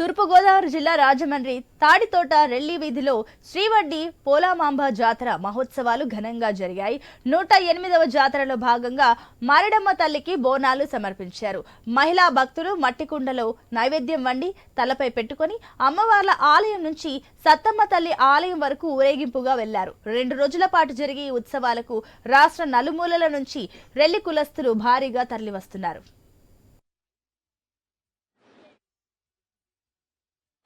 తూర్పుగోదావరి జిల్లా రాజమండ్రి తాడితోట రెల్లి వీధిలో శ్రీవడ్డి పోలామాంబ జాతర మహోత్సవాలు ఘనంగా జరిగాయి. నూట ఎనిమిదవ జాతరలో భాగంగా మారడమ్మ తల్లికి బోనాలు సమర్పించారు. మహిళా భక్తులు మట్టి కుండలో నైవేద్యం వండి తలపై పెట్టుకొని అమ్మవార్ల ఆలయం నుంచి సత్తమ్మ తల్లి ఆలయం వరకు ఊరేగింపుగా వెళ్ళారు. రెండు రోజుల పాటు జరిగే ఈ ఉత్సవాలకు రాష్ట్ర నలుమూలల నుంచి రెల్లి కులస్తులు భారీగా తరలివస్తున్నారు.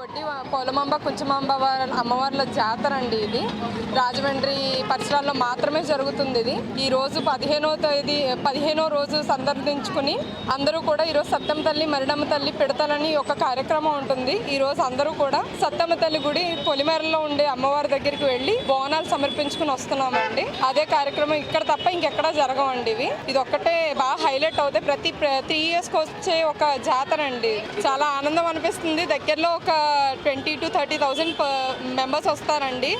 శ్రీ వడ్డీ పోలమాంబ కుంచమాంబ వారి అమ్మవార్ల జాతర అండి ఇది. రాజమండ్రి పరిసరాల్లో మాత్రమే జరుగుతుంది ఇది. ఈ రోజు పదిహేనో తేదీ పదిహేనో రోజు సందర్శించుకుని అందరూ కూడా ఈరోజు సత్తమ్మ తల్లి మరిడమ్మ తల్లి పెడతానని ఒక కార్యక్రమం ఉంటుంది. ఈ రోజు అందరూ కూడా సత్తమ్మ తల్లి గుడి పొలిమేరలో ఉండే అమ్మవారి దగ్గరికి వెళ్ళి బోనాలు సమర్పించుకుని వస్తున్నామండి. అదే కార్యక్రమం ఇక్కడ తప్ప ఇంకెక్కడా జరగవండి ఇవి. ఇది ఒక్కటే బాగా హైలైట్ అవుతాయి. ప్రతి త్రీ ఇయర్స్కి వచ్చే ఒక జాతర అండి. చాలా ఆనందం అనిపిస్తుంది. దగ్గరలో ఒక twenty to thirty thousand members వస్తారండి.